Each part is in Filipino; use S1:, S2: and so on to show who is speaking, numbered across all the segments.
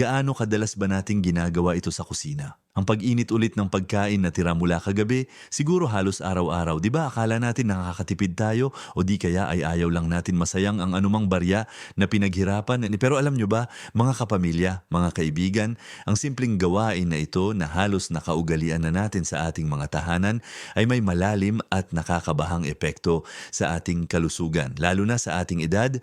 S1: Gaano kadalas ba nating ginagawa ito sa kusina? Ang pag-init ulit ng pagkain na tira mula kagabi, siguro halos araw-araw. Di ba akala natin nakakatipid tayo o di kaya ay ayaw lang natin masayang ang anumang barya na pinaghirapan. Pero alam nyo ba, mga kapamilya, mga kaibigan, ang simpleng gawain na ito na halos nakaugalian na natin sa ating mga tahanan ay may malalim at nakakabahang epekto sa ating kalusugan. Lalo na sa ating edad,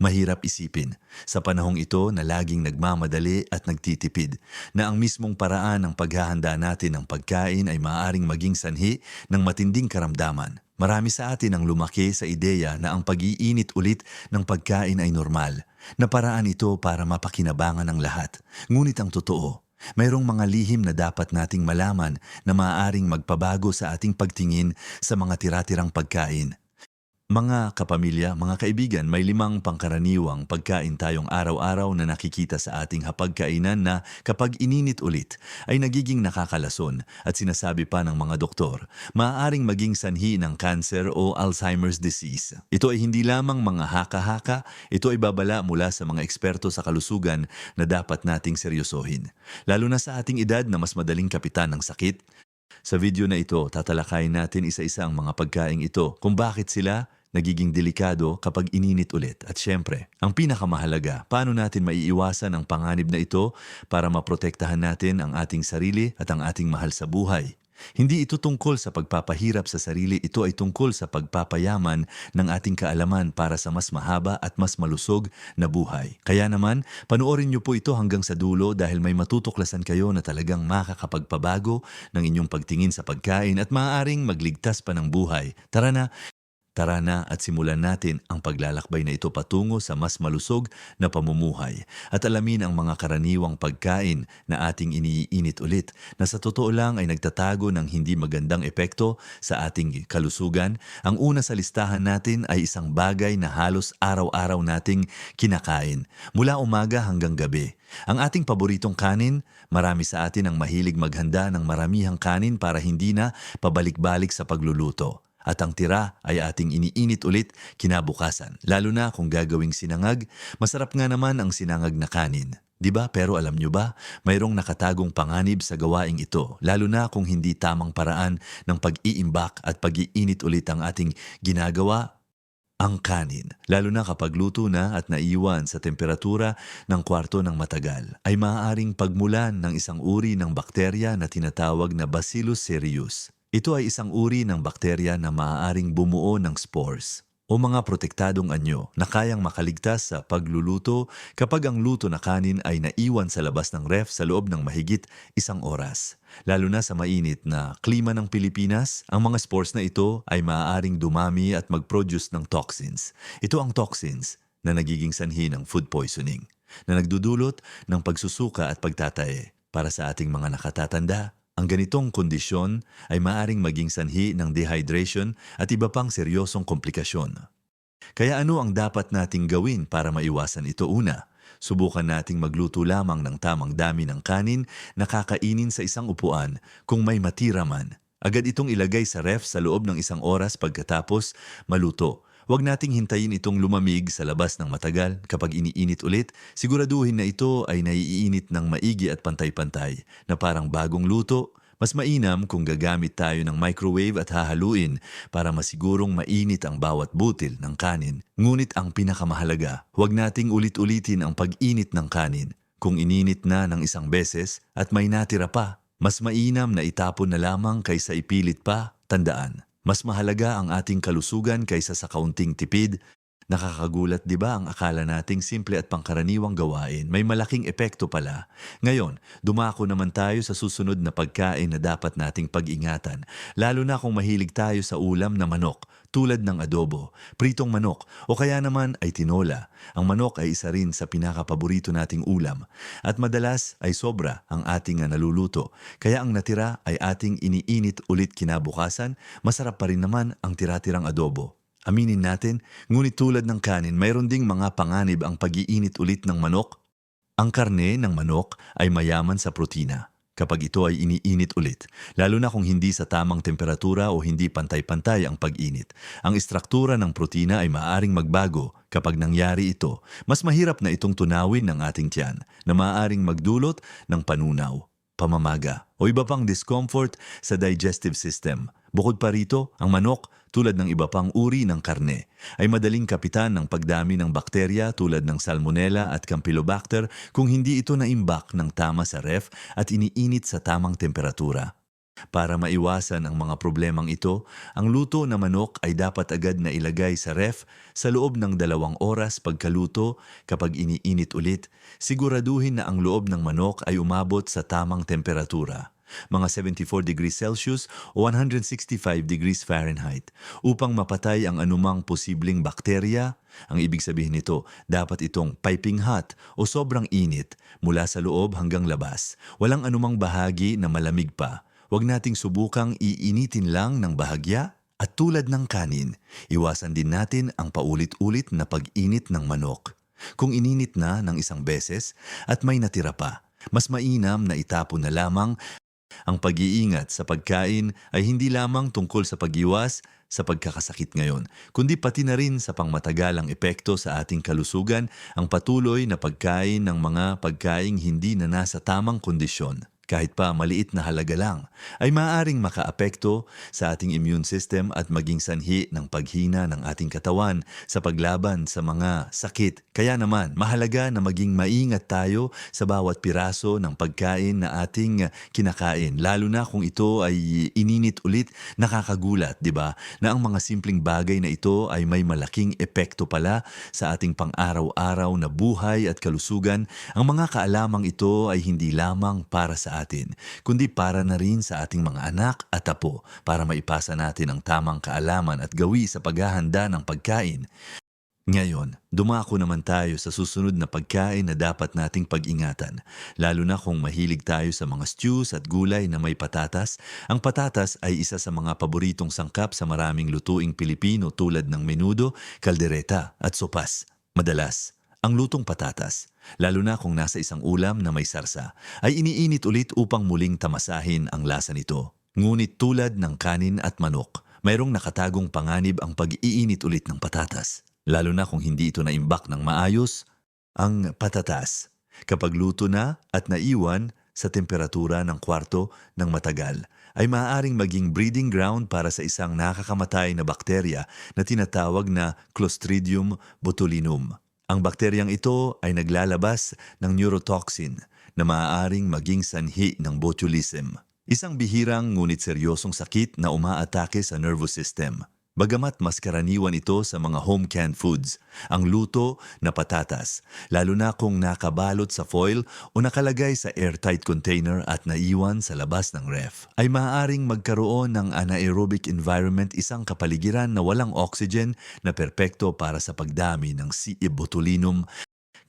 S1: Mahirap isipin sa panahong ito na laging nagmamadali at nagtitipid na ang mismong paraan ng paghahanda natin ng pagkain ay maaaring maging sanhi ng matinding karamdaman. Marami sa atin ang lumaki sa ideya na ang pag-iinit ulit ng pagkain ay normal, na paraan ito para mapakinabangan ng lahat. Ngunit ang totoo, mayroong mga lihim na dapat nating malaman na maaaring magpabago sa ating pagtingin sa mga tiratirang pagkain mga kapamilya, mga kaibigan, may limang pangkaraniwang pagkain tayong araw-araw na nakikita sa ating hapagkainan na kapag ininit ulit ay nagiging nakakalason at sinasabi pa ng mga doktor, maaaring maging sanhi ng cancer o Alzheimer's disease. Ito ay hindi lamang mga haka-haka, ito ay babala mula sa mga eksperto sa kalusugan na dapat nating seryosohin. Lalo na sa ating edad na mas madaling kapitan ng sakit, sa video na ito, tatalakayin natin isa-isa ang mga pagkaing ito, kung bakit sila nagiging delikado kapag ininit ulit. At syempre, ang pinakamahalaga, paano natin maiiwasan ang panganib na ito para maprotektahan natin ang ating sarili at ang ating mahal sa buhay. Hindi ito tungkol sa pagpapahirap sa sarili, ito ay tungkol sa pagpapayaman ng ating kaalaman para sa mas mahaba at mas malusog na buhay. Kaya naman, panoorin niyo po ito hanggang sa dulo dahil may matutuklasan kayo na talagang makakapagpabago ng inyong pagtingin sa pagkain at maaaring magligtas pa ng buhay. Tara na, Tara na at simulan natin ang paglalakbay na ito patungo sa mas malusog na pamumuhay at alamin ang mga karaniwang pagkain na ating iniinit ulit na sa totoo lang ay nagtatago ng hindi magandang epekto sa ating kalusugan. Ang una sa listahan natin ay isang bagay na halos araw-araw nating kinakain mula umaga hanggang gabi. Ang ating paboritong kanin, marami sa atin ang mahilig maghanda ng maramihang kanin para hindi na pabalik-balik sa pagluluto at ang tira ay ating iniinit ulit kinabukasan. Lalo na kung gagawing sinangag, masarap nga naman ang sinangag na kanin. 'Di ba? Pero alam nyo ba, mayroong nakatagong panganib sa gawaing ito, lalo na kung hindi tamang paraan ng pag-iimbak at pag-iinit ulit ang ating ginagawa ang kanin, lalo na kapag luto na at naiwan sa temperatura ng kwarto ng matagal, ay maaaring pagmulan ng isang uri ng bakterya na tinatawag na Bacillus cereus. Ito ay isang uri ng bakterya na maaaring bumuo ng spores o mga protektadong anyo na kayang makaligtas sa pagluluto kapag ang luto na kanin ay naiwan sa labas ng ref sa loob ng mahigit isang oras. Lalo na sa mainit na klima ng Pilipinas, ang mga spores na ito ay maaaring dumami at mag-produce ng toxins. Ito ang toxins na nagiging sanhi ng food poisoning, na nagdudulot ng pagsusuka at pagtatae. Para sa ating mga nakatatanda, ang ganitong kondisyon ay maaring maging sanhi ng dehydration at iba pang seryosong komplikasyon. Kaya ano ang dapat nating gawin para maiwasan ito una? Subukan nating magluto lamang ng tamang dami ng kanin na kakainin sa isang upuan kung may matira man. Agad itong ilagay sa ref sa loob ng isang oras pagkatapos maluto Huwag nating hintayin itong lumamig sa labas ng matagal. Kapag iniinit ulit, siguraduhin na ito ay naiinit ng maigi at pantay-pantay na parang bagong luto. Mas mainam kung gagamit tayo ng microwave at hahaluin para masigurong mainit ang bawat butil ng kanin. Ngunit ang pinakamahalaga, huwag nating ulit-ulitin ang pag-init ng kanin. Kung ininit na ng isang beses at may natira pa, mas mainam na itapon na lamang kaysa ipilit pa, tandaan. Mas mahalaga ang ating kalusugan kaysa sa kaunting tipid. Nakakagulat 'di ba ang akala nating simple at pangkaraniwang gawain may malaking epekto pala. Ngayon, dumako naman tayo sa susunod na pagkain na dapat nating pag-ingatan, lalo na kung mahilig tayo sa ulam na manok tulad ng adobo, pritong manok o kaya naman ay tinola. Ang manok ay isa rin sa pinakapaborito nating ulam at madalas ay sobra ang ating naluluto. Kaya ang natira ay ating iniinit ulit kinabukasan, masarap pa rin naman ang tiratirang adobo. Aminin natin, ngunit tulad ng kanin, mayroon ding mga panganib ang pag-iinit ulit ng manok. Ang karne ng manok ay mayaman sa protina kapag ito ay iniinit ulit, lalo na kung hindi sa tamang temperatura o hindi pantay-pantay ang pag-init. Ang istruktura ng protina ay maaaring magbago kapag nangyari ito. Mas mahirap na itong tunawin ng ating tiyan na maaaring magdulot ng panunaw, pamamaga o iba pang discomfort sa digestive system. Bukod pa rito, ang manok, tulad ng iba pang uri ng karne, ay madaling kapitan ng pagdami ng bakterya tulad ng Salmonella at Campylobacter kung hindi ito naimbak ng tama sa ref at iniinit sa tamang temperatura. Para maiwasan ang mga problemang ito, ang luto na manok ay dapat agad na ilagay sa ref sa loob ng dalawang oras pagkaluto kapag iniinit ulit, siguraduhin na ang loob ng manok ay umabot sa tamang temperatura mga 74 degrees Celsius o 165 degrees Fahrenheit upang mapatay ang anumang posibleng bakterya. Ang ibig sabihin nito, dapat itong piping hot o sobrang init mula sa loob hanggang labas. Walang anumang bahagi na malamig pa. Huwag nating subukang iinitin lang ng bahagya at tulad ng kanin, iwasan din natin ang paulit-ulit na pag-init ng manok. Kung ininit na ng isang beses at may natira pa, mas mainam na itapon na lamang ang pag-iingat sa pagkain ay hindi lamang tungkol sa pag-iwas sa pagkakasakit ngayon, kundi pati na rin sa pangmatagalang epekto sa ating kalusugan ang patuloy na pagkain ng mga pagkaing hindi na nasa tamang kondisyon kahit pa maliit na halaga lang, ay maaaring makaapekto sa ating immune system at maging sanhi ng paghina ng ating katawan sa paglaban sa mga sakit. Kaya naman, mahalaga na maging maingat tayo sa bawat piraso ng pagkain na ating kinakain, lalo na kung ito ay ininit ulit, nakakagulat, di ba? Na ang mga simpleng bagay na ito ay may malaking epekto pala sa ating pang-araw-araw na buhay at kalusugan. Ang mga kaalamang ito ay hindi lamang para sa atin, kundi para na rin sa ating mga anak at apo para maipasa natin ang tamang kaalaman at gawi sa paghahanda ng pagkain. Ngayon, dumako naman tayo sa susunod na pagkain na dapat nating pag-ingatan, lalo na kung mahilig tayo sa mga stews at gulay na may patatas. Ang patatas ay isa sa mga paboritong sangkap sa maraming lutuing Pilipino tulad ng menudo, kaldereta at sopas. Madalas, ang lutong patatas, lalo na kung nasa isang ulam na may sarsa, ay iniinit ulit upang muling tamasahin ang lasa nito. Ngunit tulad ng kanin at manok, mayroong nakatagong panganib ang pag-iinit ulit ng patatas. Lalo na kung hindi ito naimbak ng maayos, ang patatas. Kapag luto na at naiwan sa temperatura ng kwarto ng matagal, ay maaaring maging breeding ground para sa isang nakakamatay na bakterya na tinatawag na Clostridium botulinum. Ang bakteryang ito ay naglalabas ng neurotoxin na maaaring maging sanhi ng botulism. Isang bihirang ngunit seryosong sakit na umaatake sa nervous system. Bagamat mas karaniwan ito sa mga home canned foods, ang luto na patatas, lalo na kung nakabalot sa foil o nakalagay sa airtight container at naiwan sa labas ng ref, ay maaaring magkaroon ng anaerobic environment isang kapaligiran na walang oxygen na perpekto para sa pagdami ng C. botulinum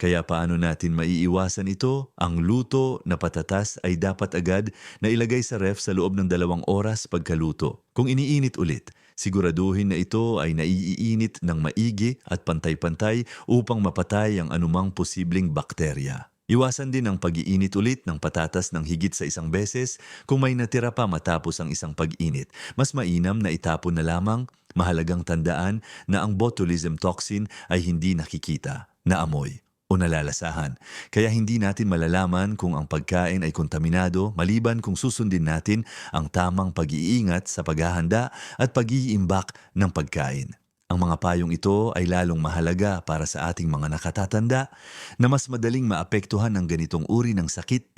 S1: kaya paano natin maiiwasan ito? Ang luto na patatas ay dapat agad na ilagay sa ref sa loob ng dalawang oras pagkaluto. Kung iniinit ulit, siguraduhin na ito ay naiiinit ng maigi at pantay-pantay upang mapatay ang anumang posibleng bakterya. Iwasan din ang pag-iinit ulit ng patatas ng higit sa isang beses kung may natira pa matapos ang isang pag-init. Mas mainam na itapon na lamang, mahalagang tandaan na ang botulism toxin ay hindi nakikita, na amoy o nalalasahan. Kaya hindi natin malalaman kung ang pagkain ay kontaminado maliban kung susundin natin ang tamang pag-iingat sa paghahanda at pag-iimbak ng pagkain. Ang mga payong ito ay lalong mahalaga para sa ating mga nakatatanda na mas madaling maapektuhan ng ganitong uri ng sakit.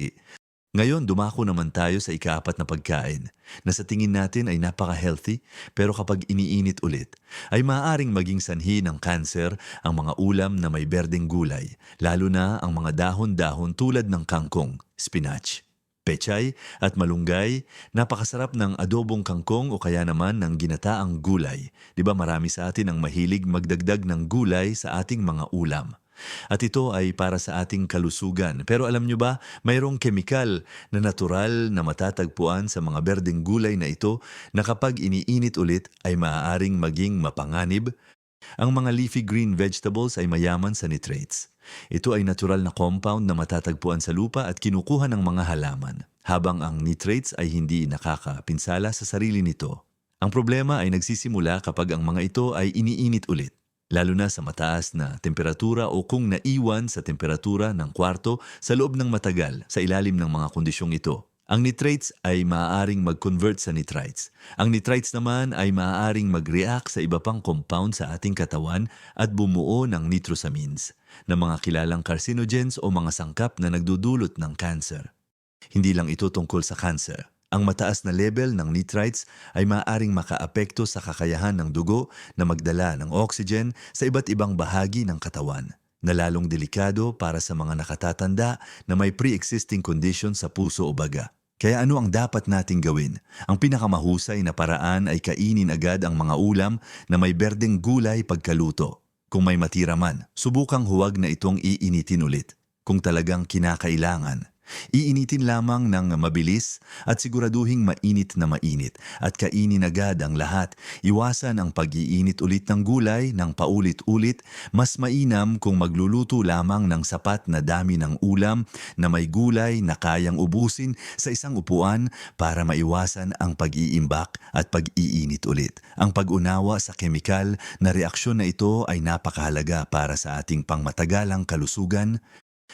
S1: Ngayon, dumako naman tayo sa ikaapat na pagkain na sa tingin natin ay napaka-healthy pero kapag iniinit ulit ay maaaring maging sanhi ng kanser ang mga ulam na may berdeng gulay, lalo na ang mga dahon-dahon tulad ng kangkong, spinach. Pechay at malunggay, napakasarap ng adobong kangkong o kaya naman ng ginataang gulay. Di ba marami sa atin ang mahilig magdagdag ng gulay sa ating mga ulam. At ito ay para sa ating kalusugan. Pero alam nyo ba, mayroong kemikal na natural na matatagpuan sa mga berdeng gulay na ito na kapag iniinit ulit ay maaaring maging mapanganib. Ang mga leafy green vegetables ay mayaman sa nitrates. Ito ay natural na compound na matatagpuan sa lupa at kinukuha ng mga halaman. habang ang nitrates ay hindi nakakapinsala sa sarili nito. Ang problema ay nagsisimula kapag ang mga ito ay iniinit ulit, lalo na sa mataas na temperatura o kung naiwan sa temperatura ng kwarto sa loob ng matagal sa ilalim ng mga kondisyong ito. Ang nitrates ay maaaring mag-convert sa nitrites. Ang nitrites naman ay maaaring mag-react sa iba pang compound sa ating katawan at bumuo ng nitrosamines na mga kilalang carcinogens o mga sangkap na nagdudulot ng cancer. Hindi lang ito tungkol sa cancer. Ang mataas na level ng nitrites ay maaaring makaapekto sa kakayahan ng dugo na magdala ng oxygen sa iba't ibang bahagi ng katawan na lalong delikado para sa mga nakatatanda na may pre-existing condition sa puso o baga. Kaya ano ang dapat nating gawin? Ang pinakamahusay na paraan ay kainin agad ang mga ulam na may berdeng gulay pagkaluto. Kung may matira man, subukang huwag na itong iinitin ulit. Kung talagang kinakailangan, Iinitin lamang ng mabilis at siguraduhing mainit na mainit at kainin agad ang lahat. Iwasan ang pag-iinit ulit ng gulay ng paulit-ulit. Mas mainam kung magluluto lamang ng sapat na dami ng ulam na may gulay na kayang ubusin sa isang upuan para maiwasan ang pag-iimbak at pag-iinit ulit. Ang pag-unawa sa kemikal na reaksyon na ito ay napakahalaga para sa ating pangmatagalang kalusugan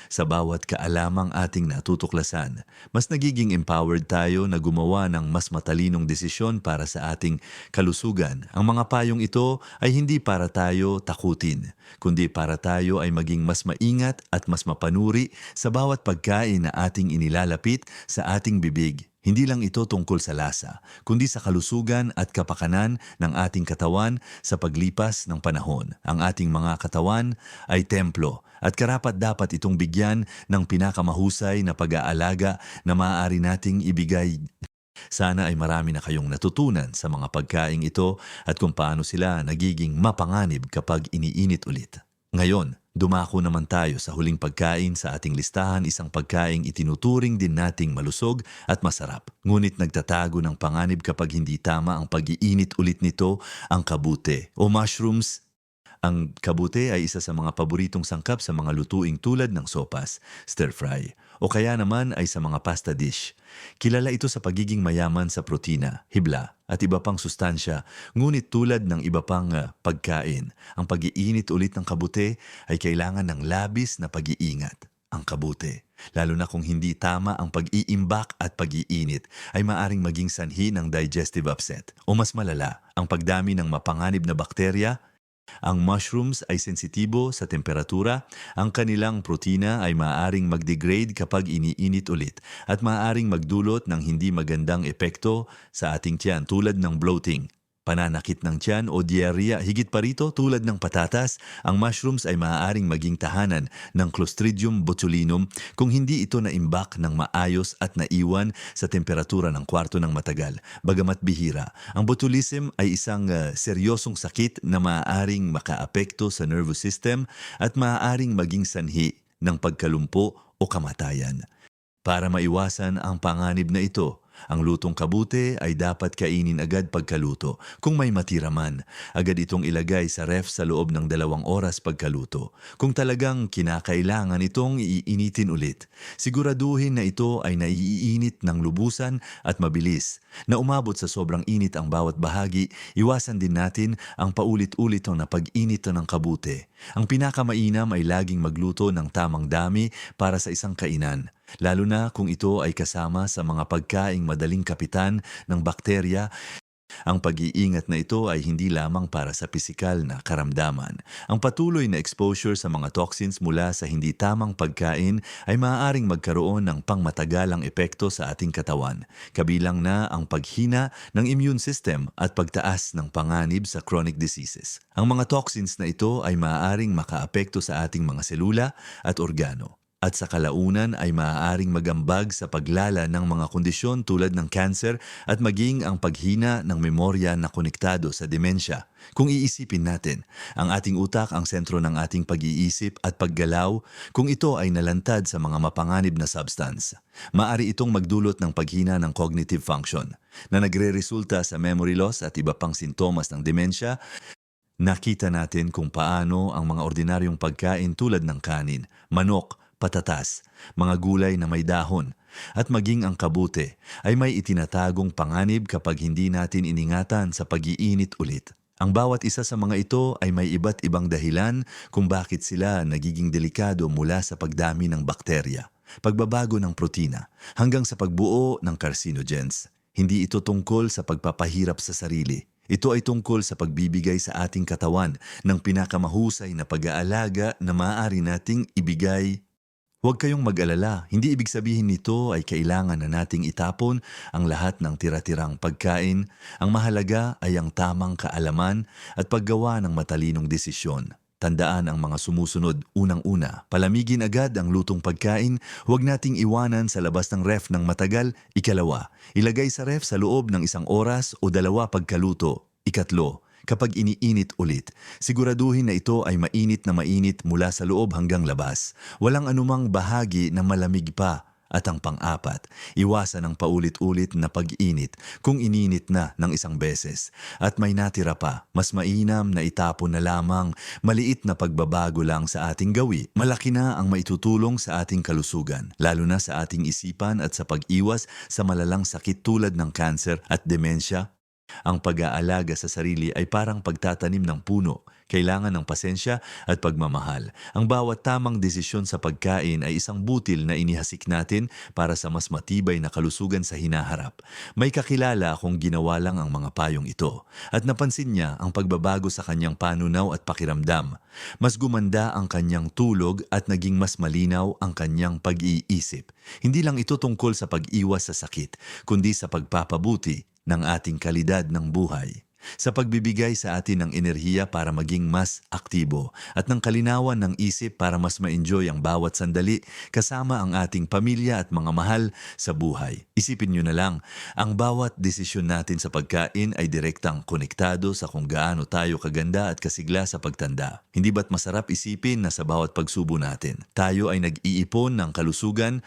S1: sa bawat kaalamang ating natutuklasan, mas nagiging empowered tayo na gumawa ng mas matalinong desisyon para sa ating kalusugan. Ang mga payong ito ay hindi para tayo takutin, kundi para tayo ay maging mas maingat at mas mapanuri sa bawat pagkain na ating inilalapit sa ating bibig. Hindi lang ito tungkol sa lasa, kundi sa kalusugan at kapakanan ng ating katawan sa paglipas ng panahon. Ang ating mga katawan ay templo at karapat dapat itong bigyan ng pinakamahusay na pag-aalaga na maaari nating ibigay. Sana ay marami na kayong natutunan sa mga pagkaing ito at kung paano sila nagiging mapanganib kapag iniinit ulit. Ngayon, dumako naman tayo sa huling pagkain sa ating listahan, isang pagkaing itinuturing din nating malusog at masarap. Ngunit nagtatago ng panganib kapag hindi tama ang pag-iinit ulit nito, ang kabute o mushrooms ang kabute ay isa sa mga paboritong sangkap sa mga lutuing tulad ng sopas, stir-fry, o kaya naman ay sa mga pasta dish. Kilala ito sa pagiging mayaman sa protina, hibla, at iba pang sustansya, ngunit tulad ng iba pang uh, pagkain, ang pag-iinit ulit ng kabute ay kailangan ng labis na pag-iingat. Ang kabute, lalo na kung hindi tama ang pag-iimbak at pag-iinit, ay maaring maging sanhi ng digestive upset. O mas malala, ang pagdami ng mapanganib na bakterya ang mushrooms ay sensitibo sa temperatura, ang kanilang protina ay maaaring mag-degrade kapag iniinit ulit at maaaring magdulot ng hindi magandang epekto sa ating tiyan tulad ng bloating. Pananakit ng tiyan o diarrhea higit pa rito tulad ng patatas, ang mushrooms ay maaaring maging tahanan ng Clostridium botulinum kung hindi ito naimbak ng maayos at naiwan sa temperatura ng kwarto ng matagal. Bagamat bihira, ang botulism ay isang uh, seryosong sakit na maaaring makaapekto sa nervous system at maaaring maging sanhi ng pagkalumpo o kamatayan. Para maiwasan ang panganib na ito, ang lutong kabute ay dapat kainin agad pagkaluto. Kung may matira man, agad itong ilagay sa ref sa loob ng dalawang oras pagkaluto. Kung talagang kinakailangan itong iinitin ulit, siguraduhin na ito ay naiinit ng lubusan at mabilis. Na umabot sa sobrang init ang bawat bahagi, iwasan din natin ang paulit-ulit na pag-init ng kabute. Ang pinakamainam ay laging magluto ng tamang dami para sa isang kainan lalo na kung ito ay kasama sa mga pagkaing madaling kapitan ng bakterya ang pag-iingat na ito ay hindi lamang para sa pisikal na karamdaman. Ang patuloy na exposure sa mga toxins mula sa hindi tamang pagkain ay maaaring magkaroon ng pangmatagalang epekto sa ating katawan, kabilang na ang paghina ng immune system at pagtaas ng panganib sa chronic diseases. Ang mga toxins na ito ay maaaring makaapekto sa ating mga selula at organo at sa kalaunan ay maaaring magambag sa paglala ng mga kondisyon tulad ng cancer at maging ang paghina ng memorya na konektado sa demensya. Kung iisipin natin, ang ating utak ang sentro ng ating pag-iisip at paggalaw kung ito ay nalantad sa mga mapanganib na substance. Maari itong magdulot ng paghina ng cognitive function na nagre-resulta sa memory loss at iba pang sintomas ng demensya Nakita natin kung paano ang mga ordinaryong pagkain tulad ng kanin, manok, patatas, mga gulay na may dahon, At maging ang kabute ay may itinatagong panganib kapag hindi natin iningatan sa pag-iinit ulit. Ang bawat isa sa mga ito ay may iba't ibang dahilan kung bakit sila nagiging delikado mula sa pagdami ng bakterya, pagbabago ng protina, hanggang sa pagbuo ng carcinogens. Hindi ito tungkol sa pagpapahirap sa sarili. Ito ay tungkol sa pagbibigay sa ating katawan ng pinakamahusay na pag-aalaga na maaari nating ibigay Huwag kayong mag-alala, hindi ibig sabihin nito ay kailangan na nating itapon ang lahat ng tira-tirang pagkain. Ang mahalaga ay ang tamang kaalaman at paggawa ng matalinong desisyon. Tandaan ang mga sumusunod. Unang-una, palamigin agad ang lutong pagkain. Huwag nating iwanan sa labas ng ref ng matagal. Ikalawa, ilagay sa ref sa loob ng isang oras o dalawa pagkaluto. Ikatlo, kapag iniinit ulit. Siguraduhin na ito ay mainit na mainit mula sa loob hanggang labas. Walang anumang bahagi na malamig pa. At ang pang-apat, iwasan ang paulit-ulit na pag-init kung ininit na ng isang beses. At may natira pa, mas mainam na itapon na lamang, maliit na pagbabago lang sa ating gawi. Malaki na ang maitutulong sa ating kalusugan, lalo na sa ating isipan at sa pag-iwas sa malalang sakit tulad ng cancer at demensya ang pag-aalaga sa sarili ay parang pagtatanim ng puno. Kailangan ng pasensya at pagmamahal. Ang bawat tamang desisyon sa pagkain ay isang butil na inihasik natin para sa mas matibay na kalusugan sa hinaharap. May kakilala akong ginawa lang ang mga payong ito at napansin niya ang pagbabago sa kanyang panunaw at pakiramdam. Mas gumanda ang kanyang tulog at naging mas malinaw ang kanyang pag-iisip. Hindi lang ito tungkol sa pag-iwas sa sakit, kundi sa pagpapabuti ng ating kalidad ng buhay, sa pagbibigay sa atin ng enerhiya para maging mas aktibo at ng kalinawan ng isip para mas ma-enjoy ang bawat sandali kasama ang ating pamilya at mga mahal sa buhay. Isipin nyo na lang, ang bawat desisyon natin sa pagkain ay direktang konektado sa kung gaano tayo kaganda at kasigla sa pagtanda. Hindi ba't masarap isipin na sa bawat pagsubo natin, tayo ay nag-iipon ng kalusugan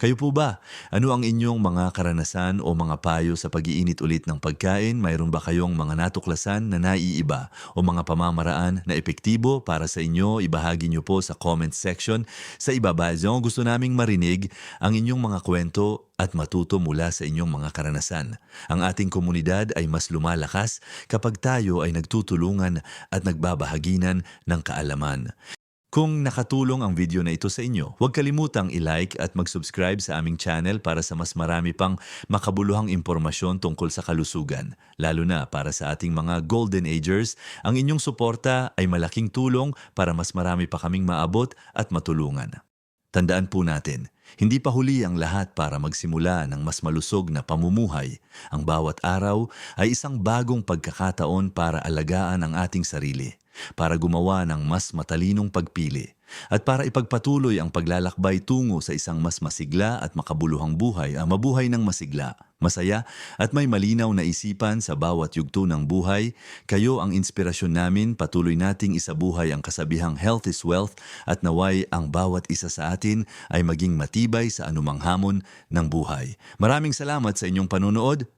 S1: kayo po ba? Ano ang inyong mga karanasan o mga payo sa pag-iinit ulit ng pagkain? Mayroon ba kayong mga natuklasan na naiiba o mga pamamaraan na epektibo para sa inyo? Ibahagi niyo po sa comment section sa ibaba. Zong gusto naming marinig ang inyong mga kwento at matuto mula sa inyong mga karanasan. Ang ating komunidad ay mas lumalakas kapag tayo ay nagtutulungan at nagbabahaginan ng kaalaman. Kung nakatulong ang video na ito sa inyo, huwag kalimutang i-like at mag-subscribe sa aming channel para sa mas marami pang makabuluhang impormasyon tungkol sa kalusugan. Lalo na para sa ating mga Golden Agers, ang inyong suporta ay malaking tulong para mas marami pa kaming maabot at matulungan. Tandaan po natin, hindi pa huli ang lahat para magsimula ng mas malusog na pamumuhay. Ang bawat araw ay isang bagong pagkakataon para alagaan ang ating sarili para gumawa ng mas matalinong pagpili at para ipagpatuloy ang paglalakbay tungo sa isang mas masigla at makabuluhang buhay ang mabuhay ng masigla, masaya at may malinaw na isipan sa bawat yugto ng buhay, kayo ang inspirasyon namin patuloy nating isabuhay ang kasabihang health is wealth at naway ang bawat isa sa atin ay maging matibay sa anumang hamon ng buhay. Maraming salamat sa inyong panunood.